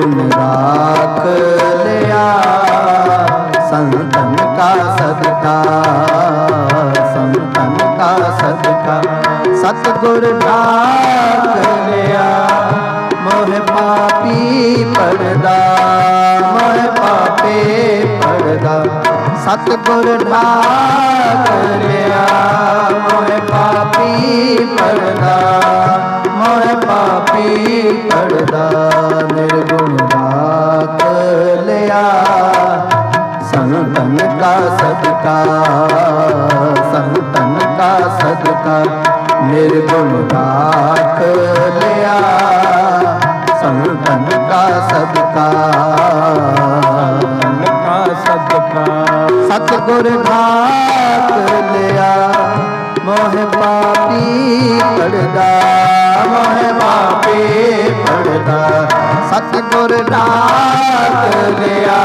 ਨਿਰਗੁਣ ਰਾਖ ਲਿਆ। ਸੰਤਨ ਕਾ ਸਦਕਾ, ਸੰਤਨ ਕਾ ਸਦਕਾ। ਸਤਗੁਰ ਰਾਖ ਲਿਆ। ਮੋਹ ਪਾਪੀ ਪਰਦਾ, ਮੋਹ ਪਾਪੇ ਪਰਦਾ। ਸਤਗੁਰ ਰਾਖ ਲਿਆ। ਮੋਹ ਪਾਪੀ ਪਰਦਾ, ਮੋਹ ਪਾਪੀ ਪਰਦਾ ਸੰਤਨ ਕਾ ਸਦਕਾ, ਸੰਤਨ ਕਾ ਸਦਕਾ, ਨਿਰਗੁਣ ਰਾਖ ਲਿਆ। ਸੰਤਨ ਕਾ ਸਦਕਾ ਕਾ ਸਦਕਾ। ਸਤਗੁਰ ਢਾਕ ਲਿਆ, ਮੋਹ ਪਾਪੀ ਪੜਦਾ, ਮੋਹ ਪਾਪੀ ਪੜਦਾ। ਸਤਗੁਰ ਢਾਕ ਲਿਆ।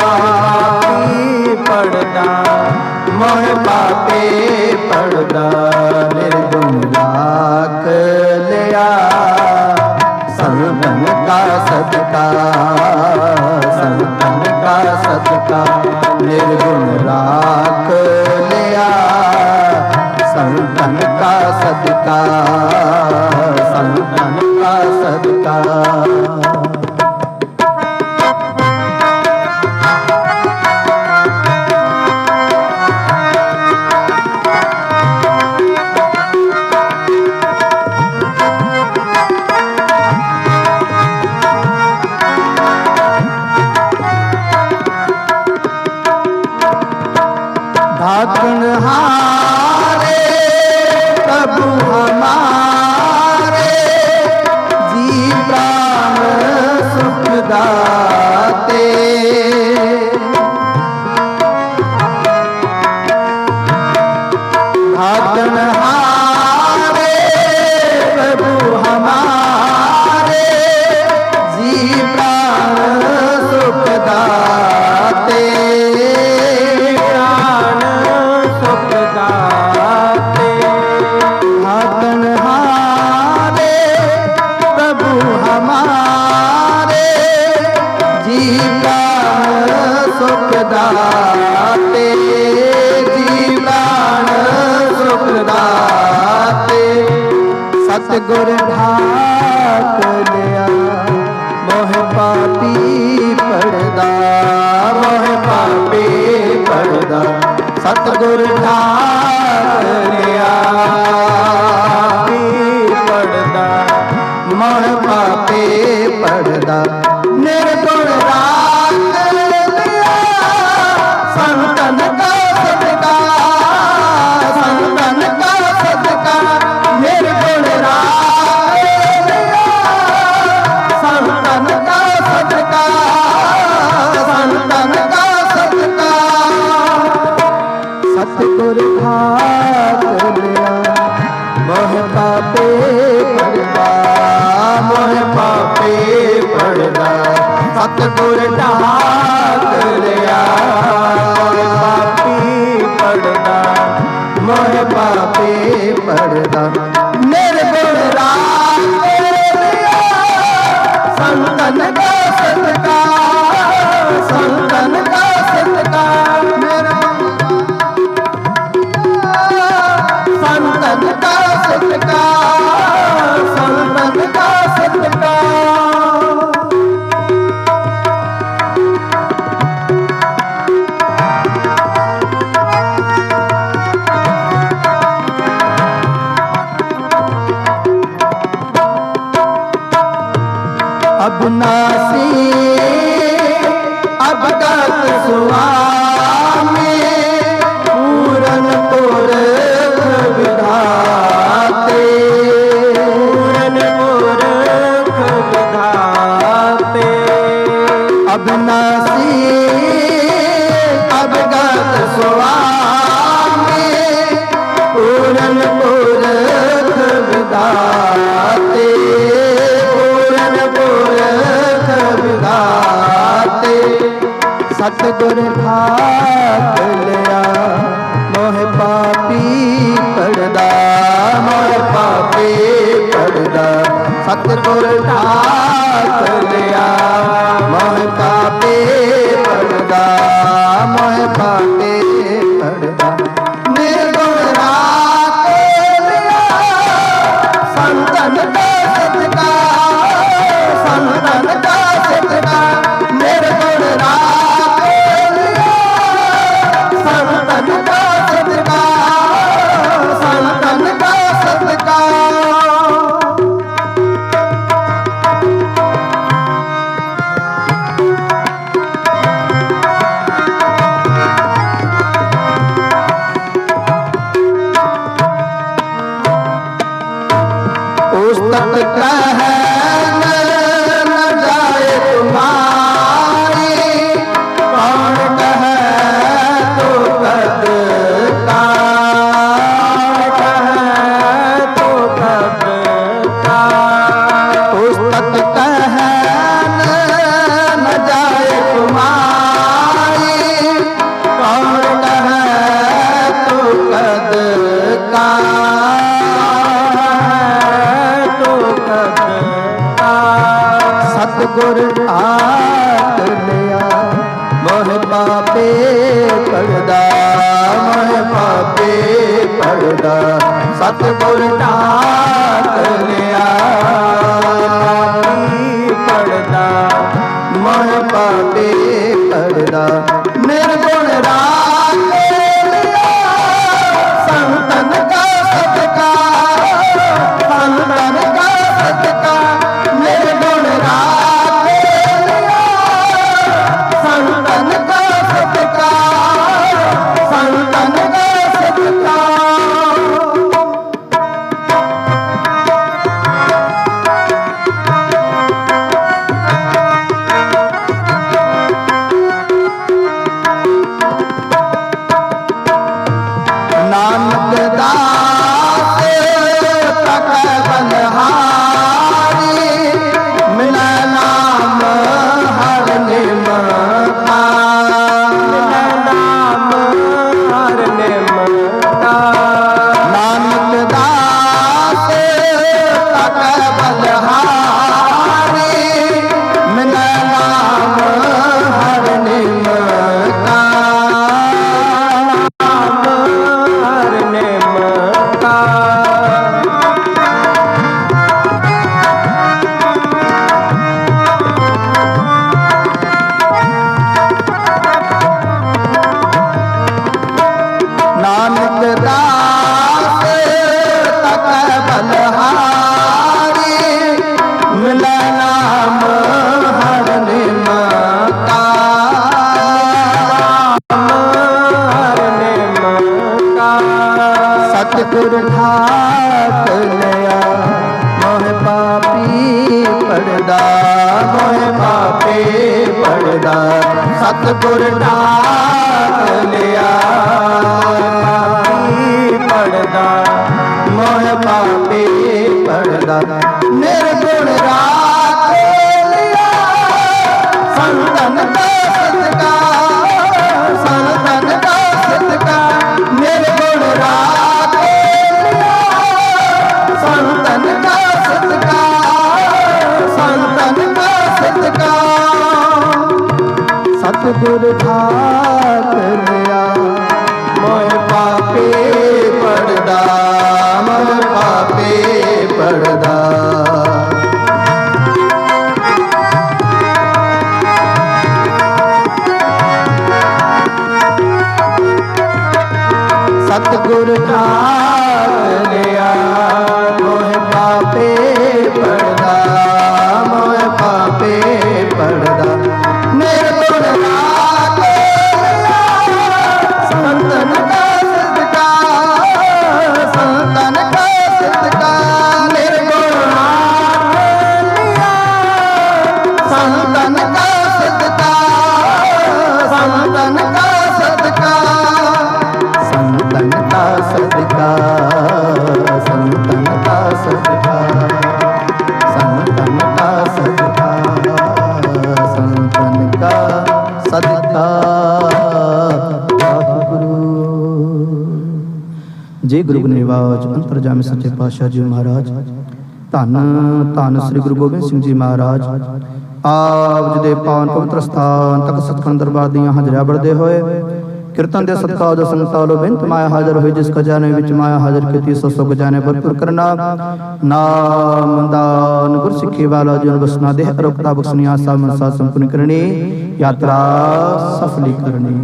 ਪਾਪੀ ਮੋਹ ਪਾਪੀ ਪੜਦਾ, ਨਿਰਗੁਣ ਰਾਖ ਲਿਆ। ਸੰਤਨ ਕਾ ਸਦਕਾ, ਸੰਤਨ ਕਾ ਸਦਕਾ, ਨਿਰਗੁਣ ਰਾਖ ਲਿਆ। ਸੰਤਨ ਕਾ ਸਦਕਾ, ਸੰਤਨ ਕਾ ਸਦਕਾ। ঠাকুর ঠা ਸਤਿਗੁਰ ਢਾਕ ਲਿਆ। ਪਾਪੀ ਪੜਦਾ ਮੋਹ ਪਾਪੇ ਪੜਦਾ ਨਿਰਗੁਣ ਰਾਗ ਸੰਤਨ अब नासी अब का में पूरन तोर विधाते पूरन तोर विधाते अब नासी হাত ধরে ভাই ਗੁਰ ਆਤ ਲਿਆ, ਮੋਹ ਪਾਪੇ ਪੜਦਾ ਮੋਹ ਪਾਪੇ ਪੜਦਾ ਸਤ ਆਤ ਲਿਆ। ਪੜਦਾ ਮੋਹ ਪਾਪੇ ਗੁਰ ਨਾਮ ਪਾਪੇ ਪੜਦਾ। ਨੇ ਸਤਿਗੁਰ ਖਾ ਜੇ ਗੁਰੂ ਨਿਵਾਜ ਅੰਤਰਜਾਮੀ ਸੱਚੇ ਪਾਤਸ਼ਾਹ ਜੀ ਮਹਾਰਾਜ ਧੰਨ ਧੰਨ ਸ੍ਰੀ ਗੁਰੂ ਗੋਬਿੰਦ ਸਿੰਘ ਜੀ ਮਹਾਰਾਜ ਆਪ ਜੀ ਦੇ ਪਵਿੱਤਰ ਸਥਾਨ ਤੱਕ ਸਤਖੰਡ ਦਰਬਾਰ ਦੀਆਂ ਹਾਜ਼ਰੀਆਂ ਵਰਦੇ ਹੋਏ ਕੀਰਤਨ ਦੇ ਸਤਕਾਰ ਦਾ ਸੰਗਤਾਂ ਵੱਲੋਂ ਮਾਇਆ ਹਾਜ਼ਰ ਹੋਈ, ਜਿਸ ਖਜ਼ਾਨੇ ਵਿੱਚ ਮਾਇਆ ਹਾਜ਼ਰ ਕੀਤੀ, ਸੋ ਸੋ ਖਜ਼ਾਨੇ ਭਰਪੂਰ ਕਰਨਾ। ਨਾਮ ਦਾਨ ਗੁਰ ਸਿੱਖੀ ਵਾਲਾ ਜਨ ਬਸਨਾ ਦੇਹ, ਅਰੋਗਤਾ ਬਖਸ਼ਣੀ, ਆਸਾ ਮਨਸਾ ਸੰਪੂਰਨ ਕਰਨੀ, ਯਾਤਰਾ ਸਫਲੀ ਕਰਨੀ।